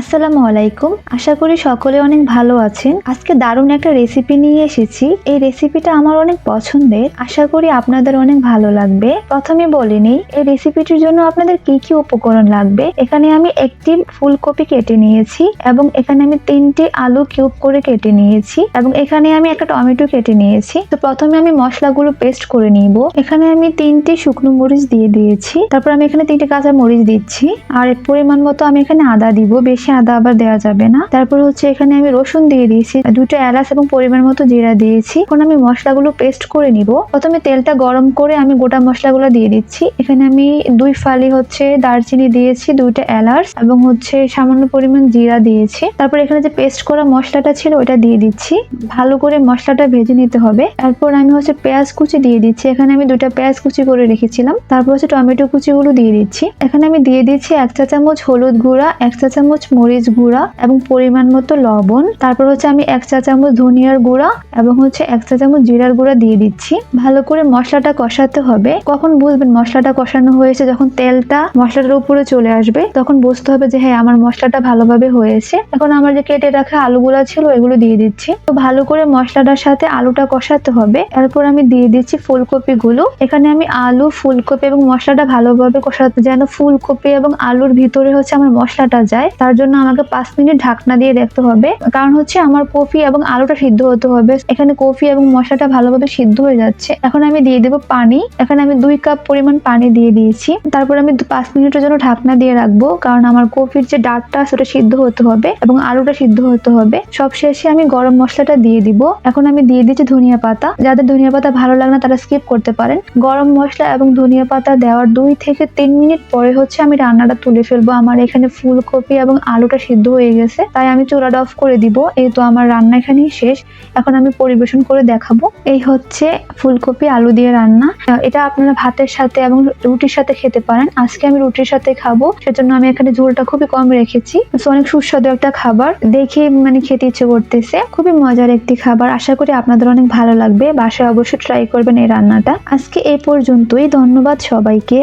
আসসালামু আলাইকুম। আশা করি সকলে অনেক ভালো আছেন। আজকে দারুণ একটা রেসিপি নিয়ে এসেছি। এই রেসিপিটা আমার অনেক পছন্দের। আশা করি আপনাদের অনেক ভালো লাগবে। প্রথমে বলে নিই, এই রেসিপিটির জন্য আপনাদের কি কি উপকরণ লাগবে? এখানে আমি একটি ফুলকপি কেটে নিয়েছি এবং এখানে আমি তিনটি আলু কিউব করে কেটে নিয়েছি এবং এখানে আমি একটা টমেটো কেটে নিয়েছি। তো প্রথমে আমি মশলাগুলো পেস্ট করে নিব। এখানে আমি তিনটি শুকনো মরিচ দিয়ে দিয়েছি। তারপর আমি এখানে তিনটে কাঁচা মরিচ দিচ্ছি। আর পরিমাণ মতো আমি এখানে আদা দিব। বেশি আদা আবার দেওয়া যাবে না। তারপর হচ্ছে এখানে আমি রসুন দিয়ে দিয়েছি, দুটো এলাচ এবং পরিমাণ মতো জিরা দিয়েছি। এখন আমি মশলাগুলো পেস্ট করে নিব। প্রথমে তেলটা গরম করে আমি গোটা মশলাগুলো দিয়ে দিচ্ছি। এখানে আমি দুই ফালি হচ্ছে দারচিনি দিয়েছি, দুইটা এলাচ এবং হচ্ছে সামান্য পরিমাণ জিরা দিয়েছি। তারপর এখানে যে পেস্ট করা মশলাটা ছিল ওটা দিয়ে দিচ্ছি। ভালো করে মশলাটা ভেজে নিতে হবে। তারপর আমি হচ্ছে পেঁয়াজ কুচি দিয়ে দিচ্ছি। এখানে আমি দুটা পেঁয়াজ কুচি করে রেখেছিলাম। তারপর হচ্ছে টমেটো কুচিগুলো দিয়ে দিচ্ছি। এখানে আমি দিয়ে দিচ্ছি এক চা চামচ হলুদ গুঁড়া, এক চা চামচ মরিচ গুঁড়া এবং পরিমাণ মতো লবণ। তারপর হচ্ছে আমি এক চা চামচ ধনিয়ার গুঁড়া এবং হচ্ছে এক চা চামচ জিরার গুঁড়া দিয়ে দিচ্ছি। ভালো করে মশলাটা কষাতে হবে। কখন বুঝবেন মশলাটা কষানো হয়েছে? যখন তেলটা মশলাটার উপরে চলে আসবে, তখন বুঝতে হবে যে হ্যাঁ আমার মশলাটা ভালোভাবে হয়েছে। এখন আমার যে কেটে রাখা আলুগুলা ছিল, এগুলো দিয়ে দিচ্ছি। তো ভালো করে মশলাটার সাথে আলুটা কষাতে হবে। এরপর আমি দিয়ে দিচ্ছি ফুলকপি গুলো এখানে আমি আলু, ফুলকপি এবং মশলাটা ভালোভাবে কষাতে যেন ফুলকপি এবং আলুর ভিতরে হচ্ছে আমার মশলাটা যায়, তার জন্য আমাকে পাঁচ মিনিট ঢাকনা দিয়ে দেখতে হবে। কারণ হচ্ছে আমার কফি এবং আলুটা সিদ্ধ হতে হবে। এখানে কফি এবং মশলাটা ভালোভাবে সিদ্ধ হয়ে যাচ্ছে। এখন আমি দিয়ে দেবো পানি। এখানে আমি দুই কাপ পরিমাণ পানি দিয়ে দিয়েছি। তারপর আমি পাঁচ মিনিটের জন্য ঢাকনা দিয়ে রাখব। কারণ আমার কফির যে ডাটটা সেটা সিদ্ধ হতে হবে এবং আলুটা সিদ্ধ হতে হবে। সব শেষে আমি গরম মশলাটা দিয়ে দিব। এখন আমি দিয়ে দিচ্ছি ধনিয়া পাতা। যাদের ধনিয়া পাতা ভালো লাগে না, তারা স্কিপ করতে পারেন। গরম মশলা এবং ধনিয়া পাতা দেওয়ার দুই থেকে তিন মিনিট পরে হচ্ছে আমি রান্নাটা তুলে ফেলব। আমার এখানে ফুলকপি এবং আলুটা সিদ্ধ হয়ে গেছে, তাই আমি চুলাটা অফ করে দিব। এই তো আমার রান্না এখানেই শেষ। এখন আমি পরিবেশন করে দেখাবো। এই হচ্ছে ফুলকপি আলু দিয়ে রান্না। এটা আপনারা ভাতের সাথে এবং রুটির সাথে খেতে পারেন। আজকে আমি রুটির সাথে খাব, সেজন্য আমি এখানে ঝোলটা খুবই কম রেখেছি। অনেক সুস্বাদু একটা খাবার। দেখে মানে খেতে ইচ্ছে করতেছে। খুবই মজার একটি খাবার। আশা করি আপনাদের অনেক ভালো লাগবে। বাসায় অবশ্যই ট্রাই করবেন এই রান্নাটা। আজকে এই পর্যন্তই। ধন্যবাদ সবাইকে।